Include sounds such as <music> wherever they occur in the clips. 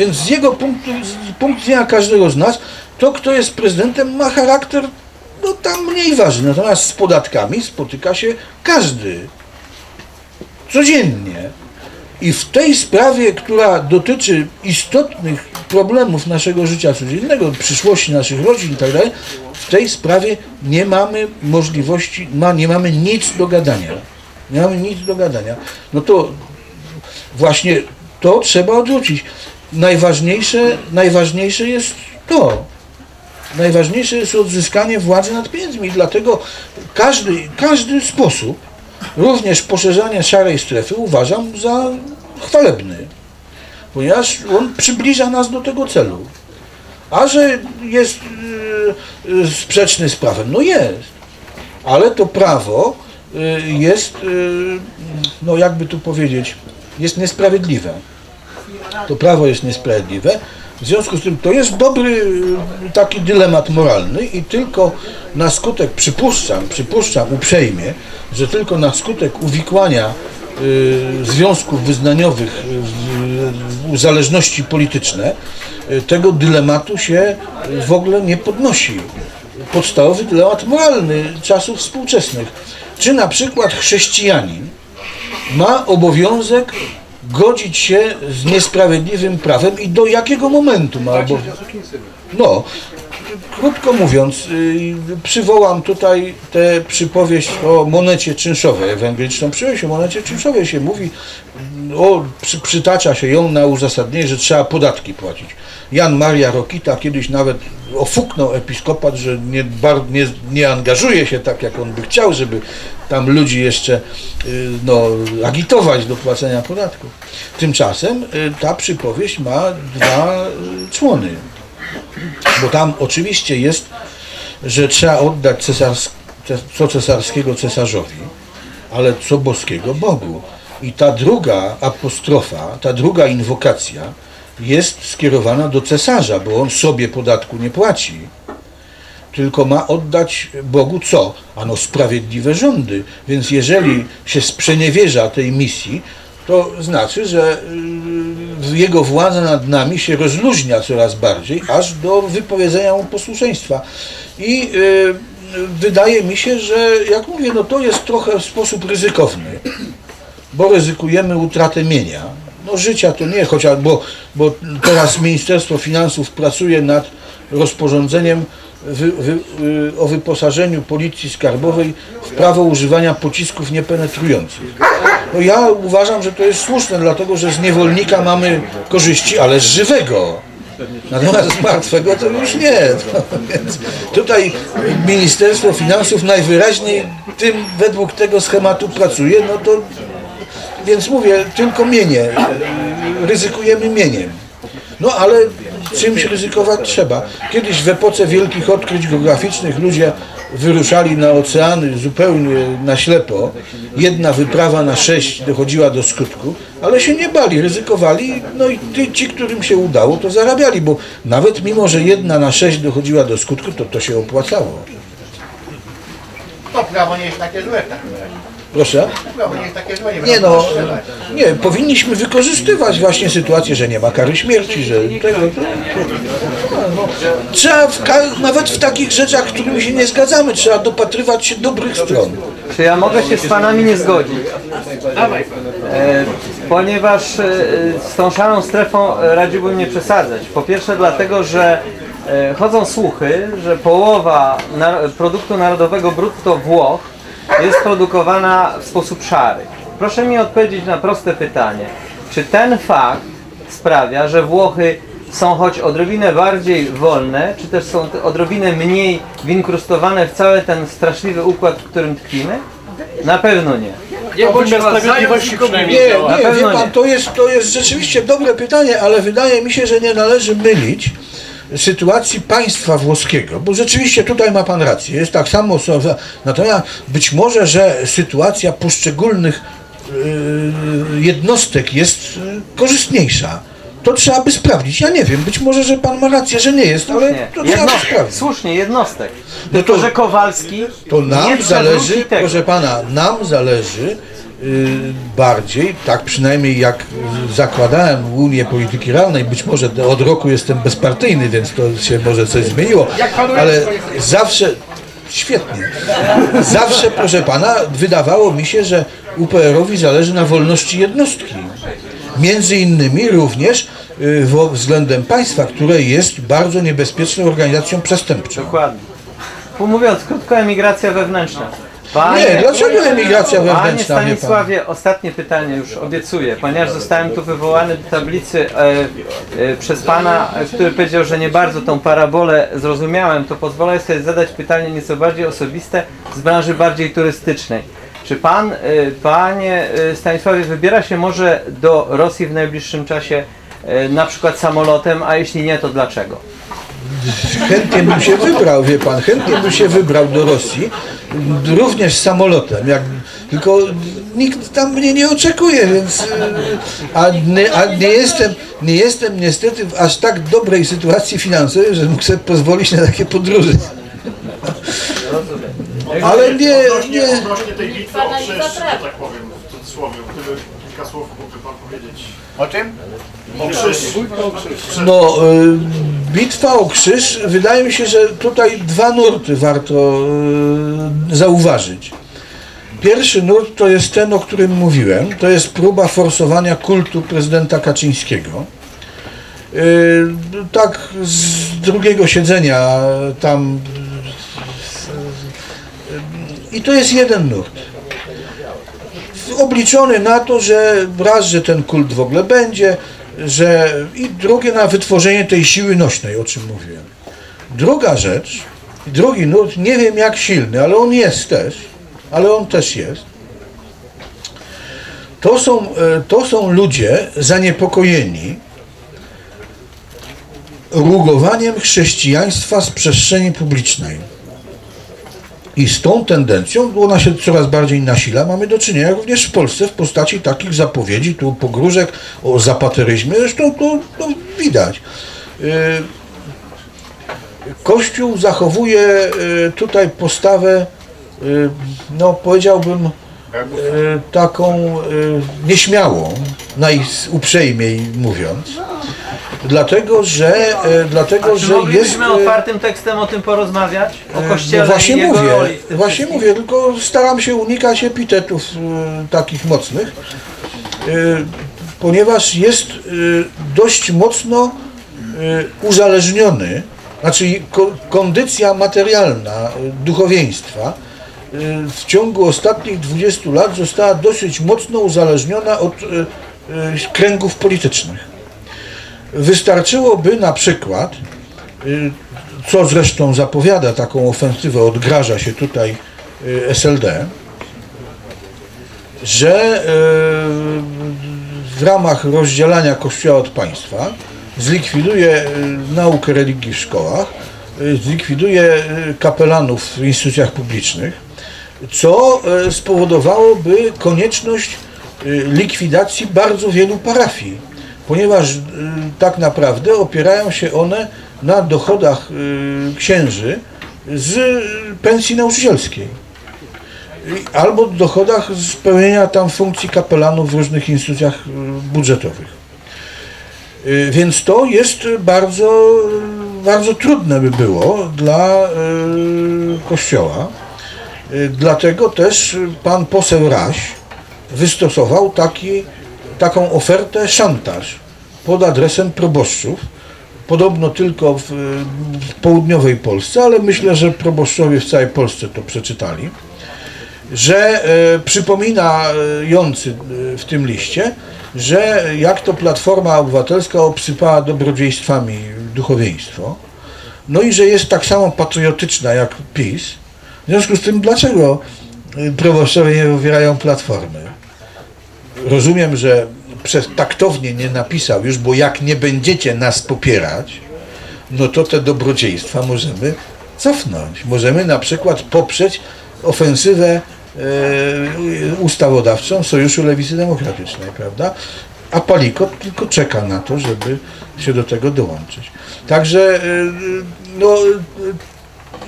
Więc z jego punktu, z punktu widzenia każdego z nas, to kto jest prezydentem ma charakter no tam mniej ważny. Natomiast z podatkami spotyka się każdy. Codziennie. I w tej sprawie, która dotyczy istotnych problemów naszego życia codziennego, przyszłości naszych rodzin i tak w tej sprawie nie mamy możliwości, ma, nie mamy nic do gadania. Nie mamy nic do gadania. No to właśnie to trzeba odwrócić. Najważniejsze, najważniejsze jest to. Najważniejsze jest odzyskanie władzy nad pieniędzmi. Dlatego każdy, każdy sposób, również poszerzanie szarej strefy, uważam za chwalebny. Ponieważ on przybliża nas do tego celu. A że jest yy, sprzeczny z prawem, no jest. Ale to prawo yy, jest, yy, no jakby tu powiedzieć, jest niesprawiedliwe. To prawo jest niesprawiedliwe. W związku z tym to jest dobry y, taki dylemat moralny i tylko na skutek, przypuszczam, przypuszczam uprzejmie, że tylko na skutek uwikłania y, związków wyznaniowych w, w zależności polityczne y, tego dylematu się w ogóle nie podnosi. Podstawowy dylemat moralny czasów współczesnych. Czy na przykład chrześcijanin ma obowiązek godzić się z niesprawiedliwym prawem i do jakiego momentu ma obowiązek? No, krótko mówiąc, y, przywołam tutaj tę przypowieść o monecie czynszowej, ewangeliczną przypowieść o monecie czynszowej się mówi, o, przy, przytacza się ją na uzasadnienie, że trzeba podatki płacić. Jan Maria Rokita kiedyś nawet ofuknął episkopat, że nie, bar, nie, nie angażuje się tak, jak on by chciał, żeby tam ludzi jeszcze y, no, agitować do płacenia podatków. Tymczasem y, ta przypowieść ma dwa człony. Bo tam oczywiście jest, że trzeba oddać co cesarskiego cesarzowi, ale co boskiego Bogu. I ta druga apostrofa, ta druga inwokacja jest skierowana do cesarza, bo on sobie podatku nie płaci, tylko ma oddać Bogu co? Ano sprawiedliwe rządy. Więc jeżeli się sprzeniewierza tej misji, to znaczy, że y, jego władza nad nami się rozluźnia coraz bardziej, aż do wypowiedzenia mu posłuszeństwa. I y, wydaje mi się, że jak mówię, no to jest trochę w sposób ryzykowny, bo ryzykujemy utratę mienia. No życia to nie, chociaż, bo, bo teraz Ministerstwo Finansów pracuje nad rozporządzeniem wy, wy, y, o wyposażeniu Policji Skarbowej w prawo używania pocisków niepenetrujących. No ja uważam, że to jest słuszne, dlatego że z niewolnika mamy korzyści, ale z żywego. Natomiast z martwego to już nie. No, więc tutaj Ministerstwo Finansów najwyraźniej tym według tego schematu pracuje, no to więc mówię, tylko mienie, ryzykujemy mieniem. No ale czymś ryzykować trzeba. Kiedyś w epoce wielkich odkryć geograficznych ludzie wyruszali na oceany zupełnie na ślepo. Jedna wyprawa na sześć dochodziła do skutku, ale się nie bali, ryzykowali, no i ty, ci, którym się udało, to zarabiali, bo nawet mimo, że jedna na sześć dochodziła do skutku, to to się opłacało. To prawo nie jest takie złe w takim razie. Proszę? Prawo nie no, nie, powinniśmy wykorzystywać właśnie sytuację, że nie ma kary śmierci, że tego, to, no, trzeba w, nawet w takich rzeczach, z którymi się nie zgadzamy, trzeba dopatrywać się dobrych stron. Czy ja mogę się z Panami nie zgodzić? E, ponieważ e, z tą szarą strefą e, radziłbym nie przesadzać. Po pierwsze dlatego, że e, chodzą słuchy, że połowa nar- produktu narodowego brutto Włoch jest produkowana w sposób szary. Proszę mi odpowiedzieć na proste pytanie. Czy ten fakt sprawia, że Włochy są choć odrobinę bardziej wolne, czy też są odrobinę mniej winkrustowane w cały ten straszliwy układ, w którym tkwimy? Na pewno nie. Nie bądź sprawiedliwości przynajmniej. Nie, nie, pewno pan, nie. to jest, to jest rzeczywiście dobre pytanie, ale wydaje mi się, że nie należy mylić sytuacji państwa włoskiego, bo rzeczywiście tutaj ma pan rację, jest tak samo, natomiast być może, że sytuacja poszczególnych yy, jednostek jest yy, korzystniejsza. To trzeba by sprawdzić. Ja nie wiem, być może, że pan ma rację, że nie jest, ale Nie. to trzeba by Jednostek, sprawdzić. słusznie, jednostek. No Tylko, to- że Kowalski To nam zależy, tego. proszę pana, nam zależy, bardziej, tak przynajmniej jak zakładałem Unię Polityki Realnej, być może od roku jestem bezpartyjny, więc to się może coś zmieniło, ale zawsze, świetnie, zawsze proszę pana, wydawało mi się, że UPR-owi zależy na wolności jednostki. Między innymi również y, względem państwa, które jest bardzo niebezpieczną organizacją przestępczą. Dokładnie. Mówiąc krótko, emigracja wewnętrzna. Nie, dlaczego emigracja Panie wewnętrzna, wie pan? Stanisławie, ostatnie pytanie już obiecuję, ponieważ zostałem tu wywołany do tablicy e, e, przez pana, e, który powiedział, że nie bardzo tą parabolę zrozumiałem, to pozwolę sobie zadać pytanie nieco bardziej osobiste z branży bardziej turystycznej. Czy pan, e, panie e, Stanisławie, wybiera się może do Rosji w najbliższym czasie e, na przykład samolotem, a jeśli nie, to dlaczego? Chętnie bym się wybrał, wie pan, chętnie bym się wybrał do Rosji, również samolotem, jak, tylko nikt tam mnie nie oczekuje, więc y, a nie, a nie jestem, nie jestem niestety w aż tak dobrej sytuacji finansowej, że mógł sobie pozwolić na takie podróże. Ale nie, nie, Odnośnie tej bitwy o krzyż, że tak powiem, w cudzysłowie, kilka słów mógłby Pan powiedzieć. O czym? O krzyż. No, y, bitwa o krzyż, wydaje mi się, że tutaj dwa nurty warto y, zauważyć. Pierwszy nurt to jest ten, o którym mówiłem, to jest próba forsowania kultu prezydenta Kaczyńskiego. Y, tak z drugiego siedzenia tam y, i to jest jeden nurt obliczony na to, że raz, że ten kult w ogóle będzie, że i drugie na wytworzenie tej siły nośnej, o czym mówiłem. Druga rzecz, drugi nurt, nie wiem jak silny, ale on jest też, ale on też jest. To są, e, to są ludzie zaniepokojeni rugowaniem chrześcijaństwa z przestrzeni publicznej. I z tą tendencją, ona się coraz bardziej nasila, mamy do czynienia również w Polsce w postaci takich zapowiedzi, tu pogróżek o zapateryzmie, zresztą to, to widać. Yy, Kościół zachowuje yy, tutaj postawę, yy, no powiedziałbym, taką nieśmiałą, najuprzejmiej mówiąc. Dlatego, że, yy, dlatego, Czy że jest... moglibyśmy yy, otwartym tekstem o tym porozmawiać? O Kościele no właśnie i jego mówię, roli w tym właśnie wszystkim? mówię, tylko staram się unikać epitetów e, takich mocnych, e, ponieważ jest e, dość mocno e, uzależniony, znaczy ko, kondycja materialna e, duchowieństwa e, w ciągu ostatnich 20 lat została dosyć mocno uzależniona od e, e, kręgów politycznych. Wystarczyłoby na przykład, y, co zresztą zapowiada taką ofensywę, odgraża się tutaj y, SLD, że y, w ramach rozdzielania Kościoła od państwa zlikwiduje naukę religii w szkołach, zlikwiduje kapelanów w instytucjach publicznych, co spowodowałoby konieczność likwidacji bardzo wielu parafii, ponieważ y, tak naprawdę opierają się one na dochodach y, księży z pensji nauczycielskiej albo dochodach z pełnienia tam funkcji kapelanów w różnych instytucjach y, budżetowych. Więc to jest bardzo, bardzo trudne by było dla Kościoła. Dlatego też pan poseł Raś wystosował taki, taką ofertę szantaż pod adresem proboszczów. Podobno tylko w, w południowej Polsce, ale myślę, że proboszczowie w całej Polsce to przeczytali, że e, przypominający e, w tym liście, że jak to Platforma Obywatelska obsypała dobrodziejstwami duchowieństwo, no i że jest tak samo patriotyczna jak PiS. W związku z tym, dlaczego y, proboszczowie nie popierają Platformy? Rozumiem, że przez taktownie nie napisał już, bo jak nie będziecie nas popierać, no to te dobrodziejstwa możemy cofnąć. Możemy na przykład poprzeć ofensywę e, ustawodawczą Sojuszu Lewicy Demokratycznej, prawda? A Palikot tylko czeka na to, żeby się do tego dołączyć. Także e, no,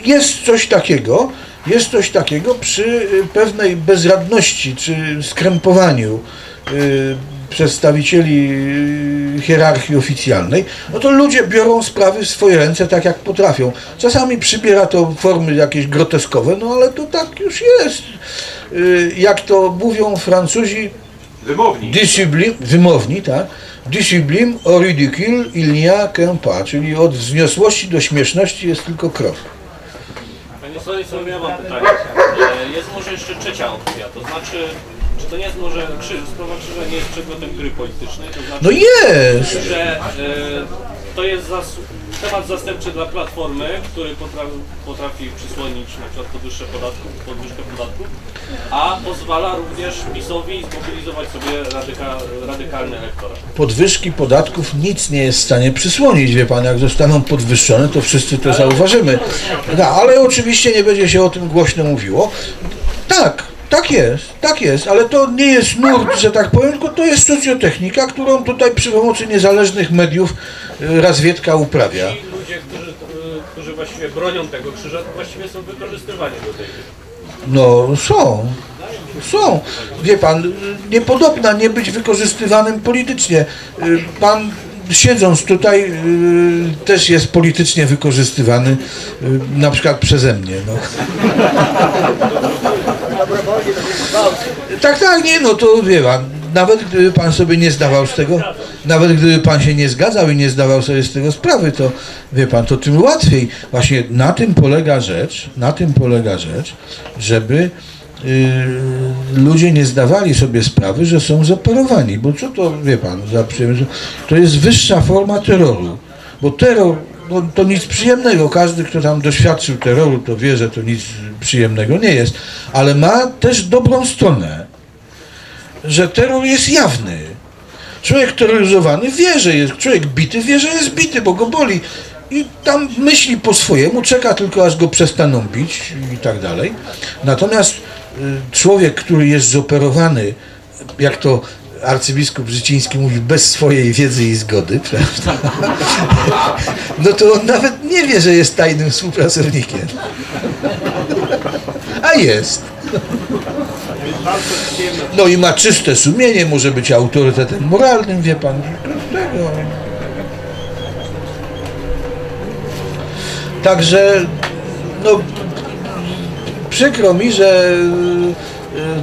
jest coś takiego, jest coś takiego przy y, pewnej bezradności czy skrępowaniu y, przedstawicieli y, hierarchii oficjalnej, no to ludzie biorą sprawy w swoje ręce tak jak potrafią. Czasami przybiera to formy jakieś groteskowe, no ale to tak już jest. Jak to mówią Francuzi, Wymowni. Discipline, wymowni, tak? Discipline au ridicule il n'y a qu'un pas, czyli od wzniosłości do śmieszności jest tylko krok. Panie Stanisławie, ja mam pytanie. E, Jest może jeszcze trzecia opcja, to znaczy, czy to nie jest może krzyż, sprawa krzyża nie jest przedmiotem gry politycznej, to znaczy, No jest! że e, to jest zas- temat zastępczy dla Platformy, który potrafi, potrafi przysłonić na przykład podwyżkę podatków, podwyżkę podatków, a pozwala również PiSowi zmobilizować sobie radyka, radykalny elektorat. Podwyżki podatków nic nie jest w stanie przysłonić, wie pan, jak zostaną podwyższone, to wszyscy to zauważymy. No, ale oczywiście nie będzie się o tym głośno mówiło. Tak, tak jest, tak jest, ale to nie jest nurt, że tak powiem, tylko to jest socjotechnika, którą tutaj przy pomocy niezależnych mediów Razwiedka uprawia. Ci ludzie, którzy, e, którzy właściwie bronią tego krzyża, to właściwie są wykorzystywani do tej. No są. Są. Wie pan, niepodobna nie być wykorzystywanym politycznie. Y, Pan siedząc tutaj y, też jest politycznie wykorzystywany na przykład przeze mnie. No. <laughs> Tak, tak, nie, no to wie pan, nawet gdyby pan sobie nie zdawał z tego, nawet gdyby pan się nie zgadzał i nie zdawał sobie z tego sprawy, to wie pan, to tym łatwiej. Właśnie na tym polega rzecz, na tym polega rzecz, żeby y, ludzie nie zdawali sobie sprawy, że są zoperowani, bo co to, wie pan, za przyjemność, to jest wyższa forma terroru, bo terror no, to nic przyjemnego. Każdy, kto tam doświadczył terroru, to wie, że to nic przyjemnego nie jest. Ale ma też dobrą stronę, że terror jest jawny. Człowiek terroryzowany wie, że jest, człowiek bity wie, że jest bity, bo go boli. I tam myśli po swojemu, czeka tylko aż go przestaną bić i tak dalej. Natomiast y, człowiek, który jest zoperowany, jak to arcybiskup Życiński mówi, bez swojej wiedzy i zgody, <laughs> prawda? No to on nawet nie wie, że jest tajnym współpracownikiem. A jest. No i ma czyste sumienie, może być autorytetem moralnym, wie pan. Tego. Także, no, przykro mi, że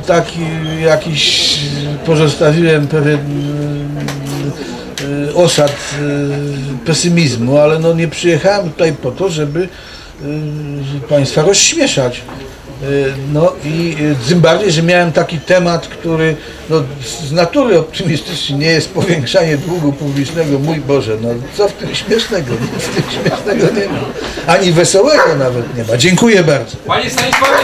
y, taki jakiś pozostawiłem pewien y, osad y, pesymizmu, ale no nie przyjechałem tutaj po to, żeby Państwa rozśmieszać. Y, No i y, tym bardziej, że miałem taki temat, który no, z natury optymistyczny nie jest powiększanie długu publicznego. Mój Boże, no co w tym śmiesznego? Nic w tym śmiesznego nie ma. Ani wesołego nawet nie ma. Dziękuję bardzo. Panie Stanisławie,